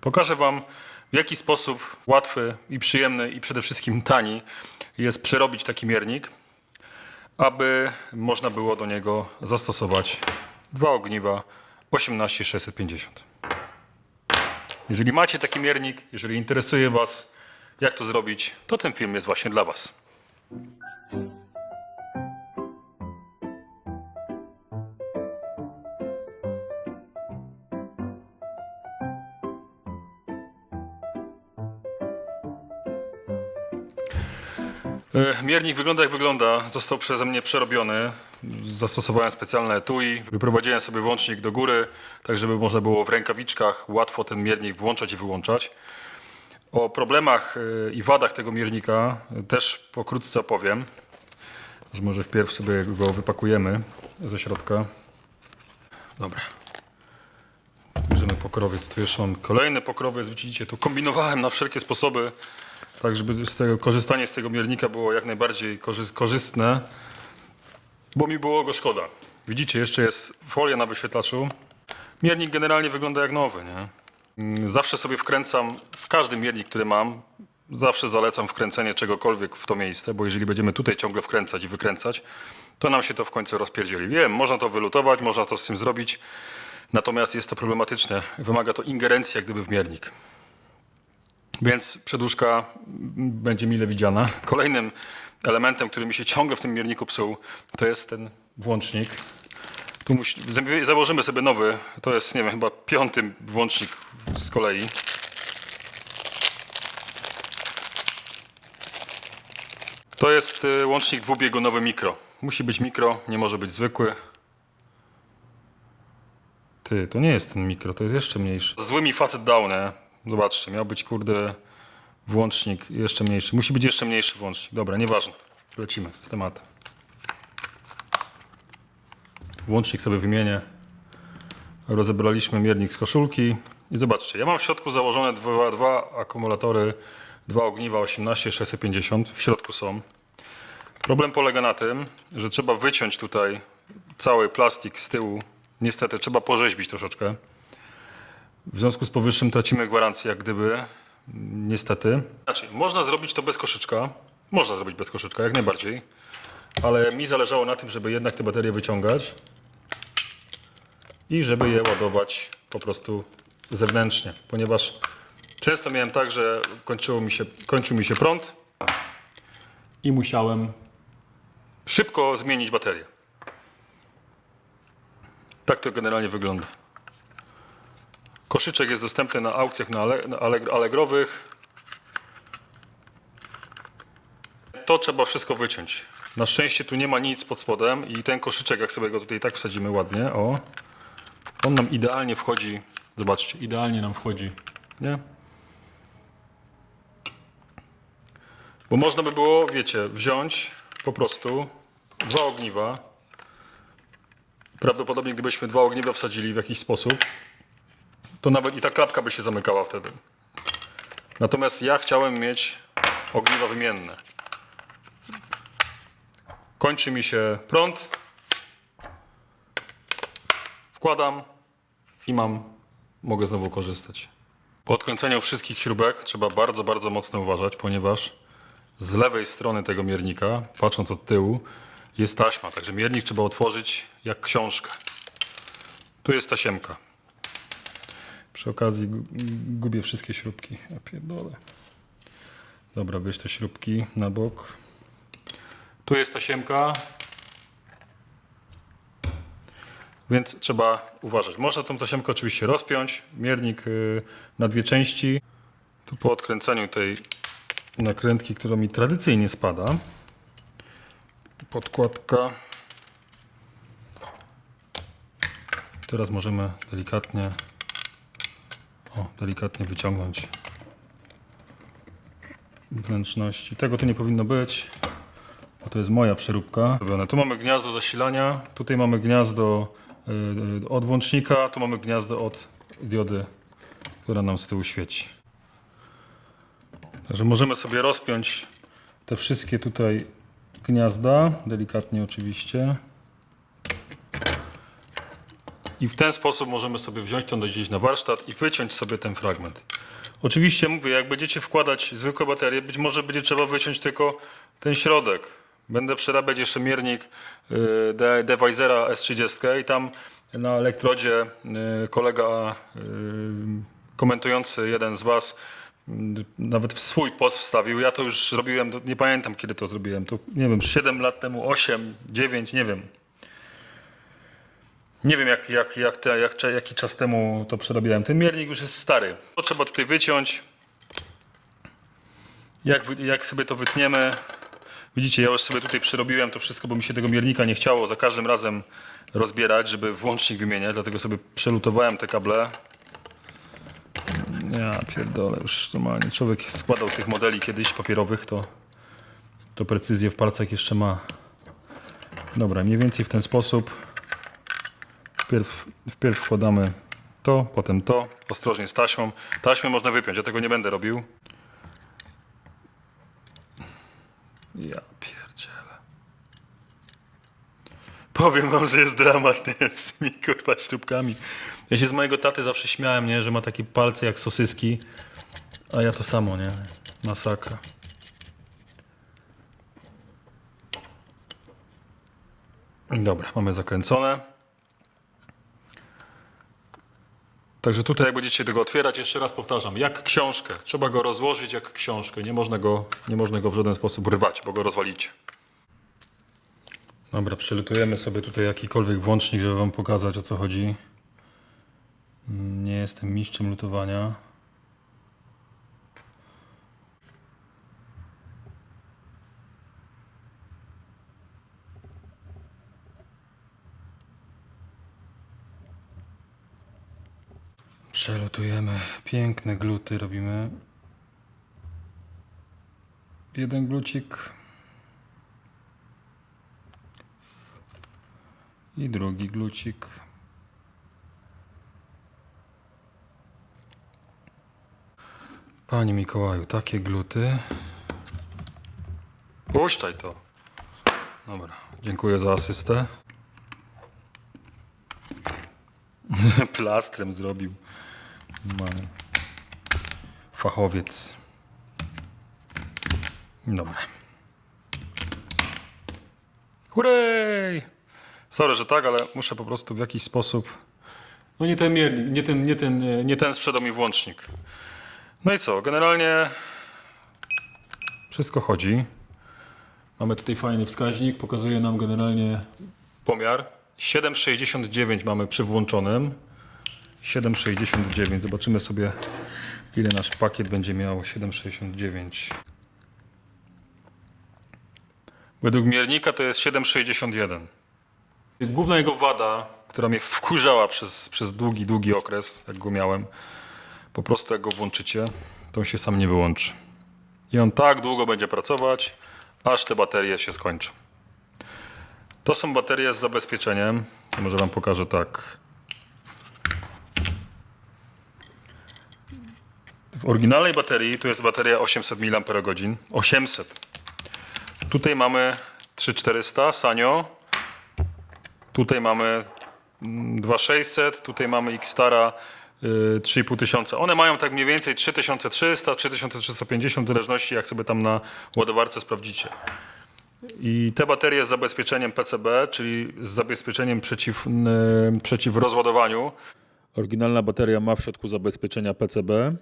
Pokażę Wam, w jaki sposób łatwy i przyjemny i przede wszystkim tani jest przerobić taki miernik, aby można było do niego zastosować dwa ogniwa 18650. Jeżeli macie taki miernik, jeżeli interesuje Was, jak to zrobić, to ten film jest właśnie dla Was. Miernik wygląda jak wygląda. Został przeze mnie przerobiony. Zastosowałem specjalne etui. Wyprowadziłem sobie włącznik do góry, tak żeby można było w rękawiczkach łatwo ten miernik włączać i wyłączać. O problemach e, i wadach tego miernika też pokrótce opowiem. Że może wpierw sobie go wypakujemy ze środka. Dobra. Bierzemy pokrowiec. Tu jeszcze mam kolejny pokrowiec. Widzicie, tu kombinowałem na wszelkie sposoby, tak żeby z tego, korzystanie z tego miernika było jak najbardziej korzy- korzystne, bo mi było go szkoda. Widzicie, jeszcze jest folia na wyświetlaczu. Miernik generalnie wygląda jak nowy, nie? Mm, Zawsze sobie wkręcam w każdy miernik, który mam. Zawsze zalecam wkręcenie czegokolwiek w to miejsce, bo jeżeli będziemy tutaj ciągle wkręcać i wykręcać, to nam się to w końcu rozpierdzieli. Wiem, można to wylutować, można to z tym zrobić, natomiast jest to problematyczne. Wymaga to ingerencji jak gdyby w miernik. Więc przedłużka będzie mile widziana. Kolejnym elementem, który mi się ciągle w tym mierniku psuł, to jest ten włącznik. Tu musi, za- założymy sobie nowy, to jest, nie wiem, chyba piąty włącznik z kolei. To jest y, łącznik dwubiegunowy mikro. Musi być mikro, nie może być zwykły. Ty, to nie jest ten mikro, to jest jeszcze mniejszy. Zły mi facet nie? Zobaczcie, miał być, kurde, włącznik jeszcze mniejszy. Musi być jeszcze mniejszy włącznik. Dobra, nieważne. Lecimy z tematem. Włącznik sobie wymienię. Rozebraliśmy miernik z koszulki. I zobaczcie, ja mam w środku założone dwa, dwa akumulatory, dwa ogniwa 18 650. W środku są. Problem polega na tym, że trzeba wyciąć tutaj cały plastik z tyłu. Niestety trzeba porzeźbić troszeczkę. W związku z powyższym tracimy gwarancję, jak gdyby. Niestety. Znaczy, można zrobić to bez koszyczka. Można zrobić bez koszyczka, jak najbardziej. Ale mi zależało na tym, żeby jednak te baterie wyciągać i żeby je ładować po prostu zewnętrznie, ponieważ często miałem tak, że kończyło mi się, kończył mi się prąd i musiałem szybko zmienić baterię. Tak to generalnie wygląda. Koszyczek jest dostępny na aukcjach na ale, na allegro- allegrowych. To trzeba wszystko wyciąć. Na szczęście tu nie ma nic pod spodem i ten koszyczek, jak sobie go tutaj tak wsadzimy ładnie, o, on nam idealnie wchodzi. Zobaczcie, idealnie nam wchodzi, nie? Bo można by było, wiecie, wziąć po prostu dwa ogniwa. Prawdopodobnie gdybyśmy dwa ogniwa wsadzili w jakiś sposób, to nawet i ta klapka by się zamykała wtedy. Natomiast ja chciałem mieć ogniwa wymienne. Kończy mi się prąd. Wkładam i mam, mogę znowu korzystać. Po odkręceniu wszystkich śrubek trzeba bardzo, bardzo mocno uważać, ponieważ z lewej strony tego miernika, patrząc od tyłu, jest taśma. Także miernik trzeba otworzyć jak książkę. Tu jest tasiemka. Przy okazji gu- gubię wszystkie śrubki. Ja pierdolę. Dobra, bierz te śrubki na bok. Tu jest tasiemka. Więc trzeba uważać. Można tą tasiemkę oczywiście rozpiąć. Miernik y, na dwie części. Tu po odkręceniu tej nakrętki, która mi tradycyjnie spada. Podkładka. Teraz możemy delikatnie o, delikatnie wyciągnąć wnętrzności. Tego tu nie powinno być, bo to jest moja przeróbka. Tu mamy gniazdo zasilania, tutaj mamy gniazdo y, od włącznika, tu mamy gniazdo od diody, która nam z tyłu świeci. Także możemy sobie rozpiąć te wszystkie tutaj gniazda, delikatnie oczywiście. I w ten sposób możemy sobie wziąć to gdzieś na warsztat i wyciąć sobie ten fragment. Oczywiście mówię, jak będziecie wkładać zwykłe baterie, być może będzie trzeba wyciąć tylko ten środek. Będę przerabiać jeszcze miernik y, De- Devisera S30 i tam na elektrodzie y, kolega y, komentujący, jeden z Was, nawet w swój post wstawił. Ja to już robiłem, nie pamiętam kiedy to zrobiłem. To nie wiem, 7 lat temu, 8, 9, nie wiem. Nie wiem, jak, jak, jak te, jak, jaki czas temu to przerabiałem. Ten miernik już jest stary. To trzeba tutaj wyciąć. Jak, jak sobie to wytniemy. Widzicie, ja już sobie tutaj przerobiłem to wszystko, bo mi się tego miernika nie chciało za każdym razem rozbierać, żeby włącznik wymieniać. Dlatego sobie przelutowałem te kable. Ja pierdolę, już normalnie człowiek składał tych modeli kiedyś papierowych, to, to precyzję w palcach jeszcze ma. Dobra, mniej więcej w ten sposób. Wpierw, wpierw wkładamy to, potem to, ostrożnie z taśmą. Taśmę można wypiąć, ja tego nie będę robił. Ja pierdzielę. Powiem wam, że jest dramat z tymi kurwa śrubkami. Ja się z mojego taty zawsze śmiałem, nie, że ma takie palce jak sosyski, a ja to samo, nie? Masakra. Dobra, mamy zakręcone. Także tutaj jak będziecie tego otwierać, jeszcze raz powtarzam, jak książkę. Trzeba go rozłożyć jak książkę. Nie można go, nie można go w żaden sposób rwać, bo go rozwalicie. Dobra, przelutujemy sobie tutaj jakikolwiek włącznik, żeby wam pokazać o co chodzi. Mm, Nie jestem mistrzem lutowania. Przelutujemy piękne gluty, robimy jeden glucik i drugi glucik. Panie Mikołaju, takie gluty. Puszczaj to. Dobra, dziękuję za asystę. Plastrem zrobił. Mamy. Fachowiec. Dobra. Hurray! Sorry, że tak, ale muszę po prostu w jakiś sposób. No nie ten miernik, nie ten, nie ten, nie ten sprzedał mi włącznik. No i co? Generalnie wszystko chodzi. Mamy tutaj fajny wskaźnik, pokazuje nam generalnie pomiar. 7,69 mamy przy włączonym. 7,69. Zobaczymy sobie, ile nasz pakiet będzie miał. 7,69. Według miernika to jest 7,61. Główna jego wada, która mnie wkurzała przez, przez długi, długi okres, jak go miałem, po prostu jak go włączycie, to on się sam nie wyłączy. I on tak długo będzie pracować, aż te baterie się skończą. To są baterie z zabezpieczeniem. Może Wam pokażę tak. W oryginalnej baterii tu jest bateria 800 mAh. 800. Tutaj mamy 3400 Sanyo. Tutaj mamy mm, 2600. Tutaj mamy Xtara y, 3500. One mają tak mniej więcej 3300, 3350 w zależności jak sobie tam na ładowarce sprawdzicie. I te baterie z zabezpieczeniem PCB, czyli z zabezpieczeniem przeciw, n- przeciw rozładowaniu. Oryginalna bateria ma w środku zabezpieczenia PCB.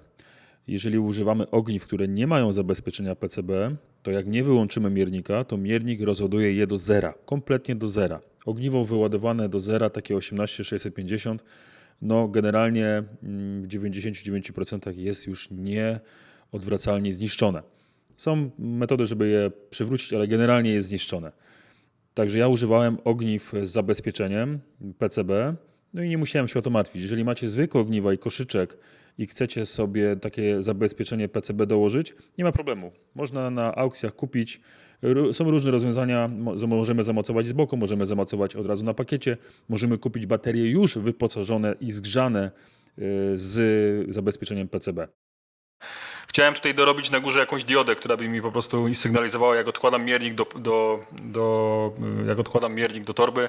Jeżeli używamy ogniw, które nie mają zabezpieczenia PCB, to jak nie wyłączymy miernika, to miernik rozładuje je do zera, kompletnie do zera. Ogniwo wyładowane do zera, takie 18650, no generalnie mm, w 99% jest już nieodwracalnie zniszczone. Są metody, żeby je przywrócić, ale generalnie jest zniszczone. Także ja używałem ogniw z zabezpieczeniem PCB, no i nie musiałem się o to martwić. Jeżeli macie zwykłe ogniwa i koszyczek i chcecie sobie takie zabezpieczenie PCB dołożyć, nie ma problemu. Można na aukcjach kupić. Są różne rozwiązania. Możemy zamocować z boku, możemy zamocować od razu na pakiecie. Możemy kupić baterie już wyposażone i zgrzane y, z zabezpieczeniem PCB. Chciałem tutaj dorobić na górze jakąś diodę, która by mi po prostu sygnalizowała, jak odkładam miernik do, do, do, jak odkładam miernik do torby.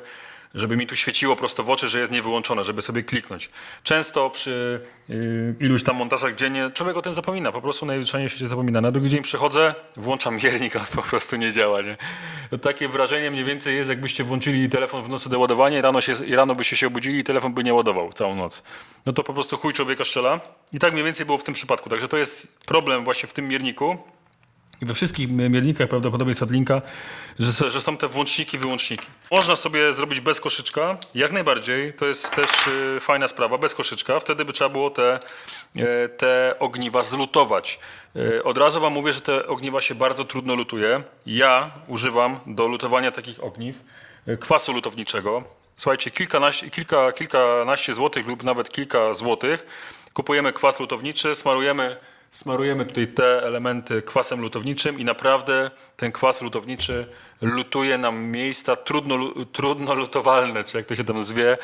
Żeby mi tu świeciło prosto w oczy, że jest niewyłączone, żeby sobie kliknąć. Często przy y, iluś tam montażach dziennie człowiek o tym zapomina, po prostu najzwyczajniej świecie zapomina. Na drugi dzień przychodzę, włączam miernik, a on po prostu nie działa, nie? To takie wrażenie mniej więcej jest, jakbyście włączyli telefon w nocy do ładowania i rano, się, i rano byście się obudzili i telefon by nie ładował całą noc. No to po prostu chuj człowieka szczela. I tak mniej więcej było w tym przypadku. Także to jest problem właśnie w tym mierniku, we wszystkich miernikach prawdopodobnie Sadlinka, że, że są te włączniki, wyłączniki. Można sobie zrobić bez koszyczka, jak najbardziej, to jest też y, fajna sprawa, bez koszyczka, wtedy by trzeba było te, y, te ogniwa zlutować. Y, od razu wam mówię, że te ogniwa się bardzo trudno lutuje. Ja używam do lutowania takich ogniw y, kwasu lutowniczego. Słuchajcie, kilkanaście, kilka, kilkanaście złotych lub nawet kilka złotych kupujemy kwas lutowniczy, smarujemy Smarujemy tutaj te elementy kwasem lutowniczym i naprawdę ten kwas lutowniczy lutuje nam miejsca trudno, trudno lutowalne, czy jak to się tam zwie.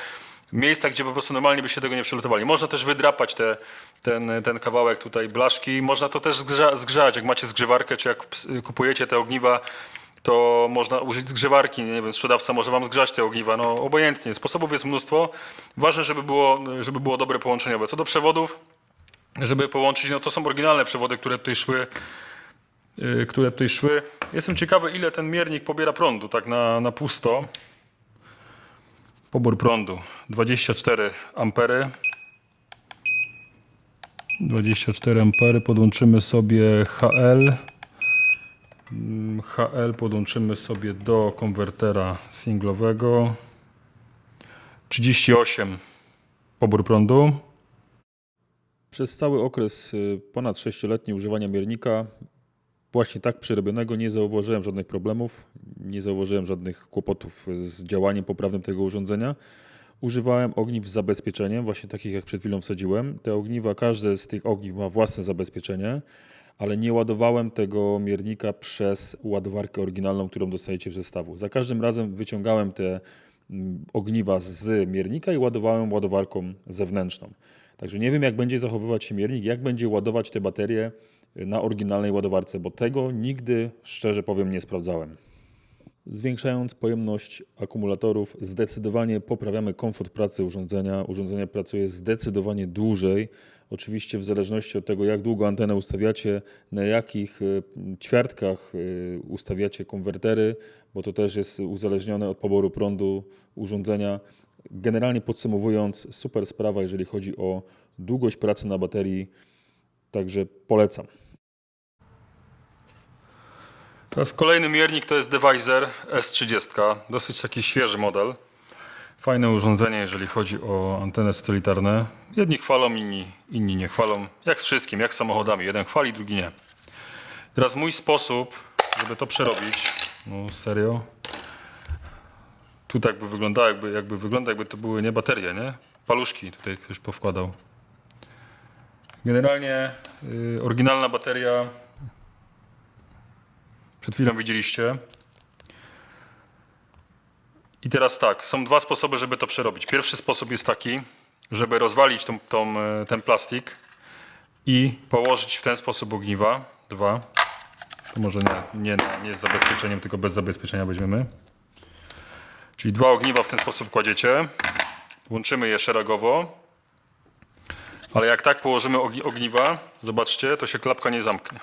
Miejsca, gdzie po prostu normalnie byście tego nie przelutowali. Można też wydrapać te, ten, ten kawałek tutaj blaszki. Można to też zgrza, zgrzać, jak macie zgrzewarkę, czy jak kupujecie te ogniwa, to można użyć zgrzewarki. Nie wiem, sprzedawca może wam zgrzać te ogniwa. No obojętnie. Sposobów jest mnóstwo. Ważne, żeby było, żeby było dobre połączeniowe. Co do przewodów, żeby połączyć, no to są oryginalne przewody, które tutaj szły, yy, które tutaj szły. Jestem ciekawy, ile ten miernik pobiera prądu, tak na, na pusto. Pobór prądu 24 ampery. 24 ampery, podłączymy sobie HL. HL podłączymy sobie do konwertera singlowego. 38 pobór prądu. Przez cały okres y, ponad 6-letni używania miernika, właśnie tak przerobionego, nie zauważyłem żadnych problemów, nie zauważyłem żadnych kłopotów z działaniem poprawnym tego urządzenia. Używałem ogniw z zabezpieczeniem, właśnie takich jak przed chwilą wsadziłem. Te ogniwa, każde z tych ogniw ma własne zabezpieczenie, ale nie ładowałem tego miernika przez ładowarkę oryginalną, którą dostajecie w zestawu. Za każdym razem wyciągałem te mm, ogniwa z miernika i ładowałem ładowarką zewnętrzną. Także nie wiem, jak będzie zachowywać się miernik, jak będzie ładować te baterie na oryginalnej ładowarce, bo tego nigdy, szczerze powiem, nie sprawdzałem. Zwiększając pojemność akumulatorów, zdecydowanie poprawiamy komfort pracy urządzenia. Urządzenie pracuje zdecydowanie dłużej. Oczywiście, w zależności od tego, jak długo antenę ustawiacie, na jakich y, ćwiartkach y, ustawiacie konwertery, bo to też jest uzależnione od poboru prądu urządzenia. Generalnie podsumowując, super sprawa, jeżeli chodzi o długość pracy na baterii, także polecam. Teraz kolejny miernik to jest Devizer S30, dosyć taki świeży model. Fajne urządzenie, jeżeli chodzi o anteny satelitarne. Jedni chwalą, inni, inni nie chwalą. Jak z wszystkim, jak z samochodami. Jeden chwali, drugi nie. Teraz mój sposób, żeby to przerobić, no serio, tu tak by wyglądało, jakby, jakby wygląda, jakby to były nie baterie, nie? Paluszki tutaj ktoś powkładał. Generalnie y, oryginalna bateria. Przed chwilą widzieliście. I teraz tak, są dwa sposoby, żeby to przerobić. Pierwszy sposób jest taki, żeby rozwalić tą, tą, e, ten plastik i położyć w ten sposób ogniwa. Dwa. To może nie, nie, nie z zabezpieczeniem, tylko bez zabezpieczenia weźmiemy. Czyli dwa ogniwa w ten sposób kładziecie. Łączymy je szeregowo. Ale jak tak położymy ogni- ogniwa, zobaczcie, to się klapka nie zamknie.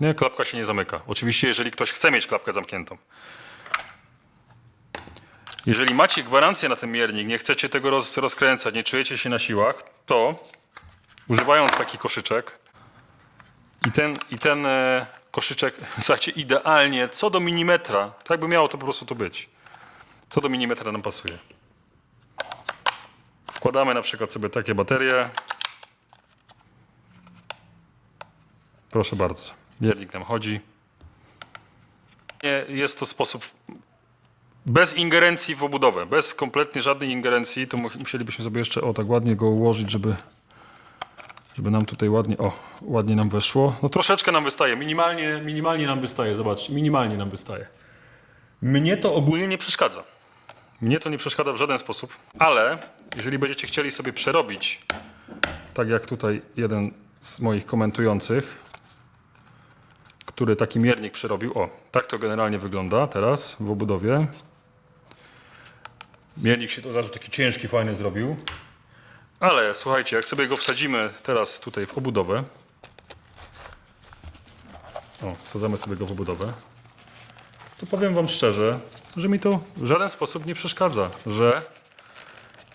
Nie, klapka się nie zamyka. Oczywiście, jeżeli ktoś chce mieć klapkę zamkniętą. Jeżeli macie gwarancję na ten miernik, nie chcecie tego roz, rozkręcać, nie czujecie się na siłach, to używając taki koszyczek i ten, i ten e, koszyczek, słuchajcie, idealnie co do milimetra, tak by miało to po prostu to być. Co do milimetra nam pasuje. Wkładamy na przykład sobie takie baterie. Proszę bardzo. Miernik nam chodzi. Jest to sposób bez ingerencji w obudowę, bez kompletnie żadnej ingerencji, to mu- musielibyśmy sobie jeszcze o tak ładnie go ułożyć, żeby, żeby nam tutaj ładnie, o, ładnie nam weszło. No troszeczkę nam wystaje, minimalnie, minimalnie nam wystaje, zobaczcie, minimalnie nam wystaje. Mnie to ogólnie nie przeszkadza. Mnie to nie przeszkadza w żaden sposób, ale jeżeli będziecie chcieli sobie przerobić, tak jak tutaj jeden z moich komentujących, który taki miernik przerobił. O, tak to generalnie wygląda teraz w obudowie. Miernik się od razu taki ciężki, fajny zrobił. Ale słuchajcie, jak sobie go wsadzimy teraz tutaj w obudowę. O, wsadzamy sobie go w obudowę. To powiem Wam szczerze, że mi to w żaden sposób nie przeszkadza, że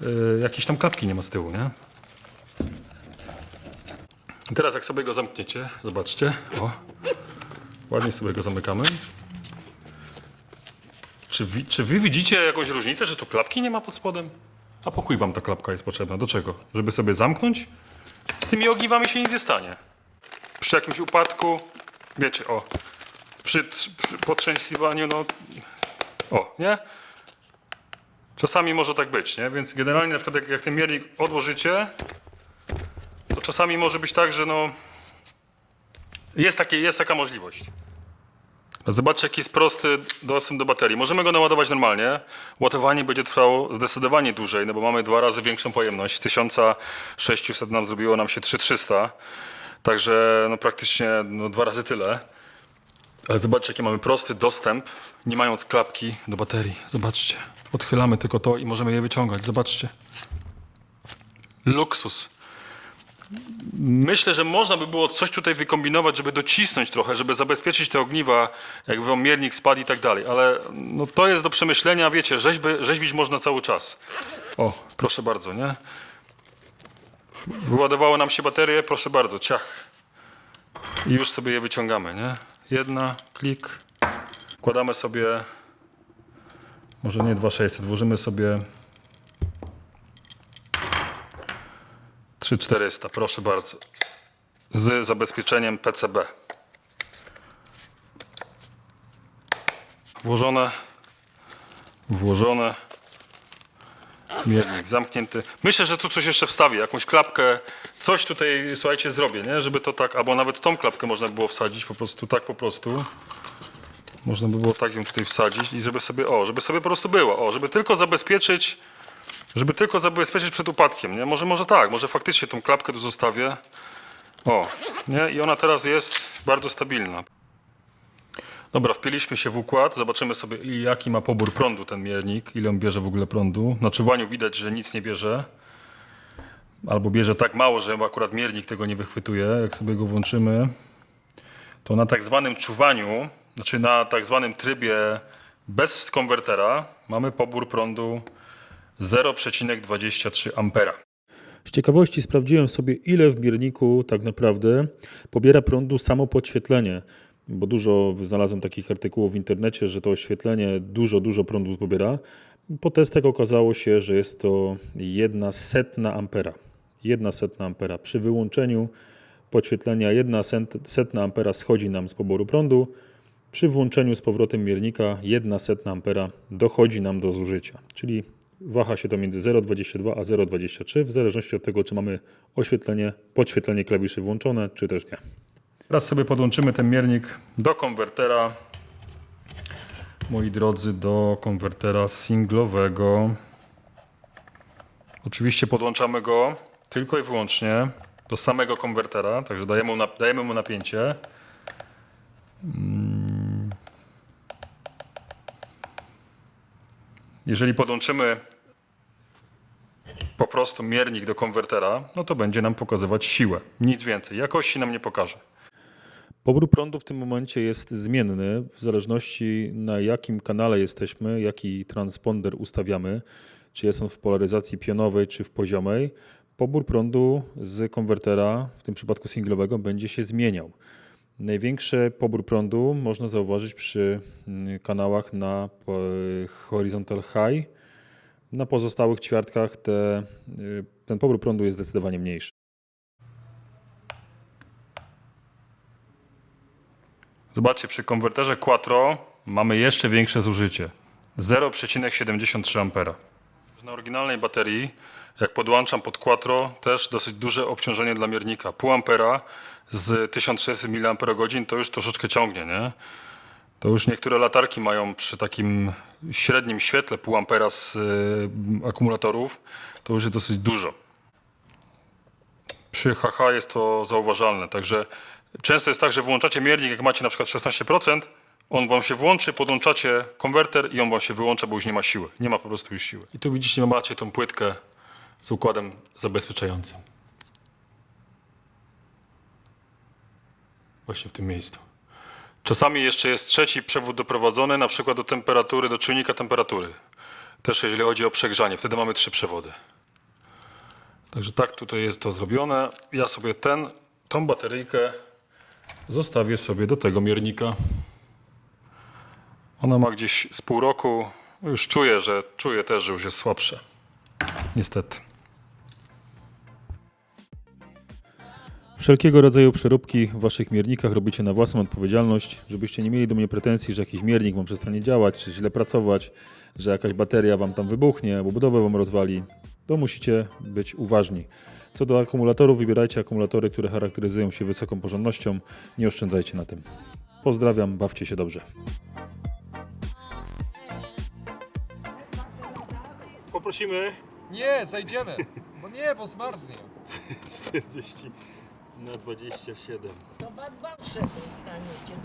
yy, tam klapki nie ma z tyłu, nie? Teraz jak sobie go zamkniecie, zobaczcie, o, ładnie sobie go zamykamy. Czy, wi, czy wy widzicie jakąś różnicę, że tu klapki nie ma pod spodem? A po chuj wam ta klapka jest potrzebna? Do czego? Żeby sobie zamknąć? Z tymi ogniwami się nic nie stanie. Przy jakimś upadku, wiecie, o, przy, przy potrzęsiwaniu, no, o, nie? Czasami może tak być, nie? Więc generalnie na przykład jak, jak ten miernik odłożycie, to czasami może być tak, że no, jest, takie, jest taka możliwość. Zobaczcie, jaki jest prosty dostęp do baterii. Możemy go naładować normalnie. Ładowanie będzie trwało zdecydowanie dłużej, no bo mamy dwa razy większą pojemność. Z 1600 nam zrobiło nam się 3300. Także no praktycznie no, dwa razy tyle. Ale zobaczcie, jaki mamy prosty dostęp, nie mając klapki do baterii. Zobaczcie. Odchylamy tylko to i możemy je wyciągać. Zobaczcie. Luksus. Myślę, że można by było coś tutaj wykombinować, żeby docisnąć trochę, żeby zabezpieczyć te ogniwa, jakby wam miernik spadł i tak dalej, ale no, to jest do przemyślenia, wiecie, rzeźby, rzeźbić można cały czas. O, proszę bardzo, nie? Wyładowało nam się baterie, proszę bardzo, ciach. I już sobie je wyciągamy, nie? Jedna, klik. Wkładamy sobie, może nie 2600, włożymy sobie 3400, proszę bardzo. Z zabezpieczeniem PCB. Włożone. Włożone. Miernik zamknięty. Myślę, że tu coś jeszcze wstawię, jakąś klapkę. Coś tutaj, słuchajcie, zrobię, nie? Żeby to tak, albo nawet tą klapkę można było wsadzić, po prostu tak po prostu. Można by było tak ją tutaj wsadzić i żeby sobie, o, żeby sobie po prostu było, o, żeby tylko zabezpieczyć żeby tylko zabezpieczyć przed upadkiem, nie? Może, może tak, może faktycznie tą klapkę tu zostawię. O, nie? I ona teraz jest bardzo stabilna. Dobra, wpiliśmy się w układ. Zobaczymy sobie, jaki ma pobór prądu ten miernik, ile on bierze w ogóle prądu. Na czuwaniu widać, że nic nie bierze. Albo bierze tak mało, że akurat miernik tego nie wychwytuje. Jak sobie go włączymy, to na tak zwanym czuwaniu, znaczy na tak zwanym trybie bez konwertera, mamy pobór prądu 0,23 ampera. Z ciekawości sprawdziłem sobie, ile w mierniku tak naprawdę pobiera prądu samo podświetlenie, bo dużo znalazłem takich artykułów w internecie, że to oświetlenie dużo, dużo prądu pobiera. Po testach okazało się, że jest to jedna setna ampera. Jedna setna ampera. Przy wyłączeniu podświetlenia jedna set- setna ampera schodzi nam z poboru prądu. Przy włączeniu z powrotem miernika jedna setna ampera dochodzi nam do zużycia, czyli waha się to między 0,22 a 0,23 w zależności od tego, czy mamy oświetlenie, podświetlenie klawiszy włączone, czy też nie. Teraz sobie podłączymy ten miernik do konwertera. Moi drodzy, do konwertera singlowego. Oczywiście podłączamy go tylko i wyłącznie do samego konwertera, także dajemy mu, dajemy mu napięcie. Mm. Jeżeli podłączymy po prostu miernik do konwertera, no to będzie nam pokazywać siłę. Nic więcej. Jakości nam nie pokaże. Pobór prądu w tym momencie jest zmienny w zależności na jakim kanale jesteśmy, jaki transponder ustawiamy, czy jest on w polaryzacji pionowej, czy w poziomej. Pobór prądu z konwertera, w tym przypadku singlowego, będzie się zmieniał. Największy pobór prądu można zauważyć przy mm, kanałach na horizontal high. Na pozostałych ćwiartkach te, y, ten pobór prądu jest zdecydowanie mniejszy. Zobaczcie, przy konwerterze Quattro mamy jeszcze większe zużycie. 0,73 ampera. Na oryginalnej baterii, jak podłączam pod Quattro, też dosyć duże obciążenie dla miernika. Pół ampera z 1600 mAh to już troszeczkę ciągnie, nie? To już niektóre latarki mają przy takim średnim świetle pół ampera z y, akumulatorów, to już jest dosyć dużo. Przy HH jest to zauważalne, także Często jest tak, że włączacie miernik, jak macie na przykład 16%, on wam się włączy, podłączacie konwerter i on wam się wyłącza, bo już nie ma siły. Nie ma po prostu już siły. I tu widzicie, macie tą płytkę z układem zabezpieczającym. Właśnie w tym miejscu. Czasami jeszcze jest trzeci przewód doprowadzony, na przykład do temperatury, do czujnika temperatury. Też jeżeli chodzi o przegrzanie, wtedy mamy trzy przewody. Także tak tutaj jest to zrobione. Ja sobie ten, tą bateryjkę zostawię sobie do tego miernika. Ona ma gdzieś z pół roku. Już czuję, że czuję też, że już jest słabsze. Niestety. Wszelkiego rodzaju przeróbki w waszych miernikach robicie na własną odpowiedzialność, żebyście nie mieli do mnie pretensji, że jakiś miernik wam przestanie działać, czy źle pracować, że jakaś bateria wam tam wybuchnie, albo budowę wam rozwali. To musicie być uważni. Co do akumulatorów, wybierajcie akumulatory, które charakteryzują się wysoką porządnością. Nie oszczędzajcie na tym. Pozdrawiam, bawcie się dobrze. Poprosimy Nie, zajdziemy. Bo nie, bo zmarznie. 40 na 27. To badbawsze.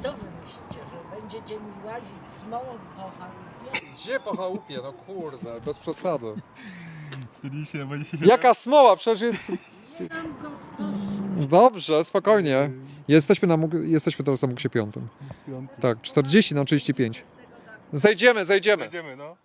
Co wy myślicie, że będziecie mi łazić smołą po chałupie? Gdzie po chałupie? No kurde, bez przesady. 40 na 27. Jaka smoła? Przecież jest... Nie mam go znosi. Dobrze, spokojnie. Jesteśmy, na mógł... Jesteśmy teraz na Muksie piątym. Tak, 40 na 35. Zejdziemy, zejdziemy. Jedziemy, no.